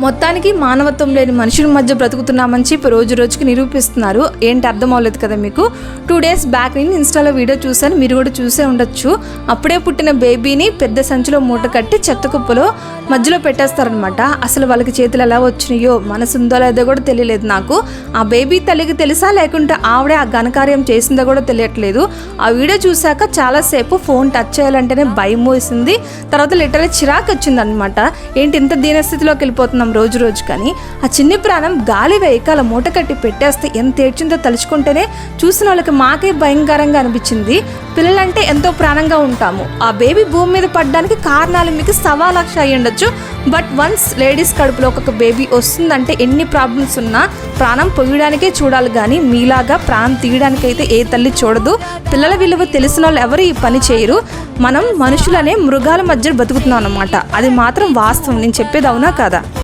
మొత్తానికి మానవత్వం లేని మనుషుల మధ్య బ్రతుకుతున్నామని చెప్పి రోజు రోజుకి నిరూపిస్తున్నారు. ఏంటి అర్థం అవ్వలేదు కదా మీకు? టూ డేస్ బ్యాక్ నేను ఇన్స్టాలో వీడియో చూశాను. మీరు కూడా చూసే ఉండొచ్చు. అప్పుడే పుట్టిన బేబీని పెద్ద సంచిలో మూట కట్టి చెత్త కుప్పలో మధ్యలో పెట్టేస్తారనమాట అసలు వాళ్ళకి చేతులు ఎలా వచ్చినాయో మనసు ఉందో లేదో కూడా తెలియలేదు నాకు. ఆ బేబీ తల్లికి తెలుసా? లేకుంటే ఆవిడే ఆ ఘనకార్యం చేసిందో కూడా తెలియట్లేదు. ఆ వీడియో చూశాక చాలాసేపు ఫోన్ టచ్ చేయాలంటేనే భయం వేసింది. తర్వాత లిటరల్ చిరాకు వచ్చిందనమాట ఏంటి ఇంత దీనస్థితిలోకి వెళ్ళిపోతున్నాం? రోజు రోజు కానీ ఆ చిన్ని ప్రాణం గాలి వేయకాల మూట కట్టి పెట్టేస్తే ఎంత ఏడ్చిందో తలుచుకుంటేనే చూసిన వాళ్ళకి మాకే భయంకరంగా అనిపించింది. పిల్లలంటే ఎంతో ప్రాణంగా ఉంటాము. ఆ బేబీ భూమి మీద పడడానికి కారణాలు మీకు సవా లక్ష ఉండొచ్చు. బట్ వన్స్ లేడీస్ కడుపులో ఒక బేబీ వస్తుందంటే ఎన్ని ప్రాబ్లమ్స్ ఉన్నా ప్రాణం పొయ్యడానికే చూడాలి కానీ మీలాగా ప్రాణం తీయడానికైతే ఏ తల్లి చూడదు. పిల్లల విలువ తెలిసిన వాళ్ళు ఎవరు ఈ పని చేయరు. మనం మనుషులనే మృగాల మధ్య బతుకుతున్నాం అన్నమాట. అది మాత్రం వాస్తవం. నేను చెప్పేది అవునా కదా?